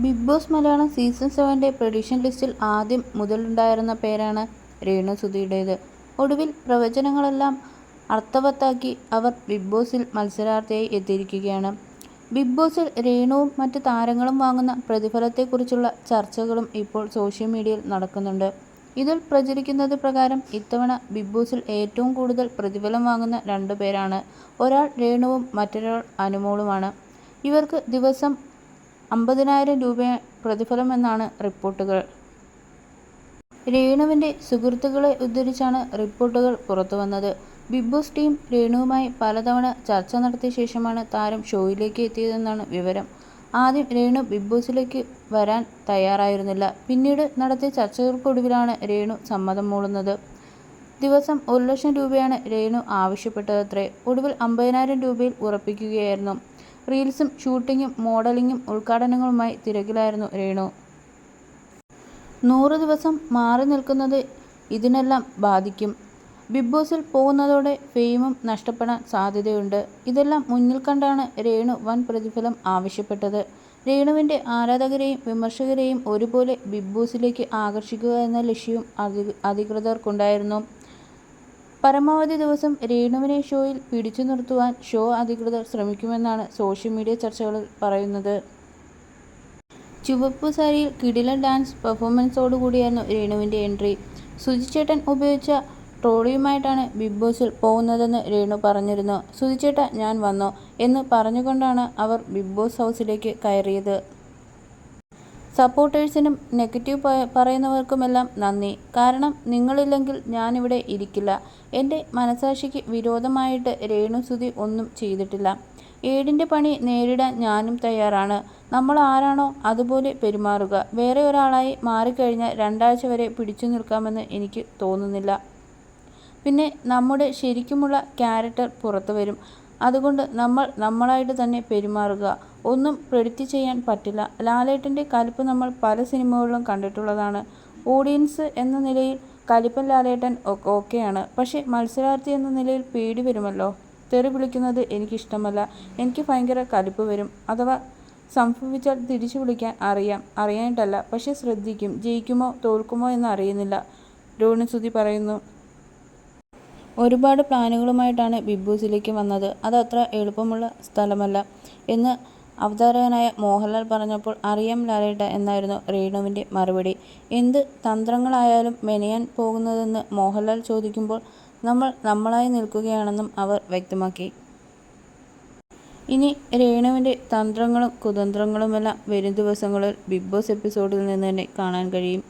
Big Boss Malayalam season സെവന്റെ prediction ലിസ്റ്റിൽ ആദ്യം മുതലുണ്ടായിരുന്ന പേരാണ് രേണു സുധിയുടേത് ഒടുവിൽ പ്രവചനങ്ങളെല്ലാം അർത്ഥവത്താക്കി അവർ ബിഗ് ബോസിൽ മത്സരാർത്ഥിയായി എത്തിയിരിക്കുകയാണ്. ബിഗ് ബോസിൽ രേണുവും മറ്റ് താരങ്ങളും വാങ്ങുന്ന പ്രതിഫലത്തെക്കുറിച്ചുള്ള ചർച്ചകളും ഇപ്പോൾ സോഷ്യൽ മീഡിയയിൽ നടക്കുന്നുണ്ട്. ഇതിൽ പ്രചരിക്കുന്നത് പ്രകാരം ഇത്തവണ ബിഗ് ബോസിൽ ഏറ്റവും കൂടുതൽ പ്രതിഫലം വാങ്ങുന്ന രണ്ടു പേരാണ്. ഒരാൾ രേണുവും മറ്റൊരാൾ അനുമോളുമാണ്. ഇവർക്ക് ദിവസം അമ്പതിനായിരം രൂപ പ്രതിഫലമെന്നാണ് റിപ്പോർട്ടുകൾ. രേണുവിന്റെ സുഹൃത്തുക്കളെ ഉദ്ധരിച്ചാണ് റിപ്പോർട്ടുകൾ പുറത്തുവന്നത്. ബിഗ് ബോസ് ടീം രേണുവുമായി പലതവണ ചർച്ച നടത്തിയ ശേഷമാണ് താരം ഷോയിലേക്ക് എത്തിയതെന്നാണ് വിവരം. ആദ്യം രേണു ബിഗ് ബോസിലേക്ക് വരാൻ തയ്യാറായിരുന്നില്ല. പിന്നീട് നടത്തിയ ചർച്ചകൾക്കൊടുവിലാണ് രേണു സമ്മതം മൂളുന്നത്. ദിവസം ഒരു ലക്ഷം രൂപയാണ് രേണു ആവശ്യപ്പെട്ടതത്രേ. ഒടുവിൽ അമ്പതിനായിരം രൂപയിൽ ഉറപ്പിക്കുകയായിരുന്നു. റീൽസും ഷൂട്ടിങ്ങും മോഡലിങ്ങും ഉദ്ഘാടനങ്ങളുമായി തിരക്കിലായിരുന്നു രേണു. നൂറ് ദിവസം മാറി നിൽക്കുന്നത് ഇതിനെല്ലാം ബാധിക്കും. ബിഗ് ബോസിൽ പോകുന്നതോടെ ഫെയിമും നഷ്ടപ്പെടാൻ സാധ്യതയുണ്ട്. ഇതെല്ലാം മുന്നിൽ കണ്ടാണ് രേണു വൻ പ്രതിഫലം ആവശ്യപ്പെട്ടത്. രേണുവിന്റെ ആരാധകരെയും വിമർശകരെയും ഒരുപോലെ ബിഗ് ബോസിലേക്ക് ആകർഷിക്കുക എന്ന ലക്ഷ്യവും അധി അധികൃതർക്കുണ്ടായിരുന്നു. പരമാവധി ദിവസം രേണുവിനെ ഷോയിൽ പിടിച്ചു നിർത്തുവാൻ ഷോ അധികൃതർ ശ്രമിക്കുമെന്നാണ് സോഷ്യൽ മീഡിയ ചർച്ചകളിൽ പറയുന്നത്. ചുവപ്പ് സാരിയിൽ കിടിലൻ ഡാൻസ് പെർഫോമൻസോടുകൂടിയായിരുന്നു രേണുവിന്റെ എൻട്രി. സുജിച്ചേട്ടൻ ഉപയോഗിച്ച ട്രോളിയുമായിട്ടാണ് ബിഗ് ബോസിൽ പോകുന്നതെന്ന് രേണു പറഞ്ഞിരുന്നു. സുജിച്ചേട്ട ഞാൻ വന്നോ എന്ന് പറഞ്ഞുകൊണ്ടാണ് അവർ ബിഗ് ബോസ് ഹൗസിലേക്ക് കയറിയത്. സപ്പോർട്ടേഴ്സിനും നെഗറ്റീവ് പറയുന്നവർക്കുമെല്ലാം നന്ദി. കാരണം നിങ്ങളില്ലെങ്കിൽ ഞാനിവിടെ ഇരിക്കില്ല. എന്റെ മനസാക്ഷിക്ക് വിരോധമായിട്ട് രേണുസുതി ഒന്നും ചെയ്തിട്ടില്ല. ഏടിന്റെ പണി നേരിടാൻ ഞാനും തയ്യാറാണ്. നമ്മൾ ആരാണോ അതുപോലെ പെരുമാറുക. വേറെ ഒരാളായി മാറിക്കഴിഞ്ഞാൽ രണ്ടാഴ്ച വരെ പിടിച്ചു നിൽക്കാമെന്ന് എനിക്ക് തോന്നുന്നില്ല. പിന്നെ നമ്മുടെ ശരിക്കുമുള്ള ക്യാരക്ടർ പുറത്തു വരും. അതുകൊണ്ട് നമ്മൾ നമ്മളായിട്ട് തന്നെ പെരുമാറുക. ഒന്നും പ്രെഡിക്റ്റ് ചെയ്യാൻ പറ്റില്ല. ലാലേട്ടന്റെ കലിപ്പ് നമ്മൾ പല സിനിമകളിലും കണ്ടിട്ടുള്ളതാണ്. ഓഡിയൻസ് എന്ന നിലയിൽ കലിപ്പൻ ലാലേട്ടൻ ഓക്കെയാണ്. പക്ഷേ മത്സരാർത്ഥി എന്ന നിലയിൽ പേടി വരുമല്ലോ? തെറി വിളിക്കുന്നത് എനിക്കിഷ്ടമല്ല. എനിക്ക് ഭയങ്കര കലിപ്പ് വരും. അഥവാ സംഭവിച്ചാൽ തിരിച്ചു വിളിക്കാൻ അറിയാം. അറിയാനിട്ടല്ല പക്ഷേ ശ്രദ്ധിക്കും. ജയിക്കുമോ? തോൽക്കുമോ എന്ന് അറിയുന്നില്ല. രോണിസുതി പറയുന്നു ഒരുപാട് പ്ലാനുകളുമായിട്ടാണ് ബിഗ് ബോസിലേക്ക് വന്നത് അതത്ര എളുപ്പമുള്ള സ്ഥലമല്ല എന്ന് അവതാരകനായ മോഹൻലാൽ പറഞ്ഞപ്പോൾ അറിയാം ലാലേട്ട എന്നായിരുന്നു റേണുവിന്റെ മറുപടി. എന്ത് തന്ത്രങ്ങളായാലും മെനയാൻ പോകുന്നതെന്ന് മോഹൻലാൽ ചോദിക്കുമ്പോൾ നമ്മൾ നമ്മളായി നിൽക്കുകയാണെന്നും അവർ വ്യക്തമാക്കി. ഇനി രേണുവിന്റെ തന്ത്രങ്ങളും കുതന്ത്രങ്ങളുമെല്ലാം വരും ദിവസങ്ങളിൽ ബിഗ് ബോസ് എപ്പിസോഡിൽ നിന്ന് തന്നെ കാണാൻ കഴിയും.